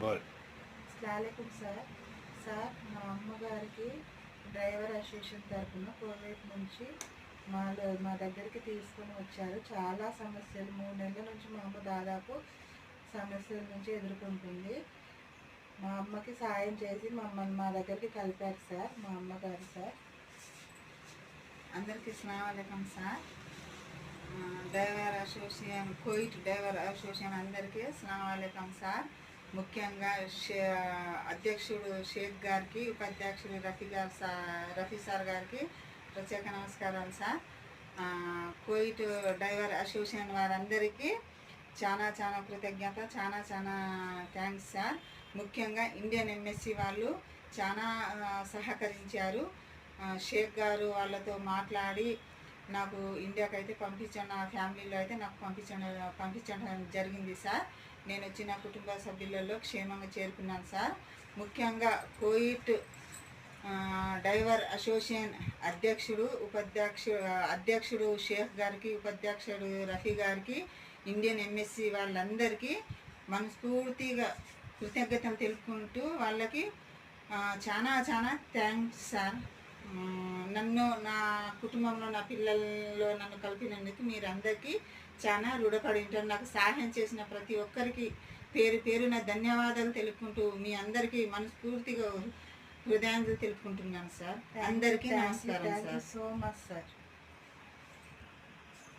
బోల్. అస్సలాముఅలైకుం sir sir మా అమ్మగారికి driver association తరఫున కోవిడ్ నుంచి మా మా దగ్గరికి తీసుకొని వచ్చారు. చాలా సమస్యలు మూడు నెలల నుంచి మా అమ్మ దాదాపు సమస్యల నుంచి ఎదుర్కొంటుంది. మా అమ్మకి సాయం చేసి మమ్మల్ని మా దగ్గరికి కలిపారు సార్ మా అమ్మగారు సార్. అందరికీ స్లాం సార్. డ్రైవర్ అసోసియేషన్ కోయిట్ డ్రైవర్ అసోసియేషన్ అందరికీ స్లాం సార్. ముఖ్యంగా షే అధ్యక్షుడు షేక్ గారికి ఉపాధ్యక్షుడు రఫీ గారు సార్ రఫీ సార్ గారికి ప్రత్యేక నమస్కారాలు సార్. కోయిట్ డ్రైవర్ అసోసియేషన్ వారందరికీ చాలా చాలా కృతజ్ఞత చాలా చాలా థ్యాంక్స్ సార్. ముఖ్యంగా ఇండియన్ ఎంఎస్సి వాళ్ళు చాలా సహకరించారు. షేక్ గారు వాళ్ళతో మాట్లాడి నాకు ఇండియాకి అయితే పంపించండి నా ఫ్యామిలీలో అయితే నాకు పంపించండి పంపించడం జరిగింది సార్. నేను వచ్చిన కుటుంబ సభ్యులలో క్షేమంగా చేరుకున్నాను సార్. ముఖ్యంగా కోయిట్ డైవర్ అసోసియేషన్ అధ్యక్షుడు ఉపాధ్యక్షుడు అధ్యక్షుడు షేక్ గారికి ఉపాధ్యక్షుడు రఫీ గారికి ఇండియన్ ఎంఎస్సి వాళ్ళందరికీ మనస్ఫూర్తిగా కృతజ్ఞతలు తెలుపుకుంటూ వాళ్ళకి చాలా చాలా థ్యాంక్స్ సార్. నన్ను నా కుటుంబంలో నా పిల్లల్లో నన్ను కలిపినందుకు మీరందరికీ చాలా రుణపడి ఉంటారు. నాకు సహాయం చేసిన ప్రతి ఒక్కరికి పేరు పేరున ధన్యవాదాలు తెలుపుకుంటూ మీ అందరికీ మనస్ఫూర్తిగా హృదయాంజలి తెలుపుకుంటున్నాను సార్. అందరికీ నమస్కారం సార్. So much sir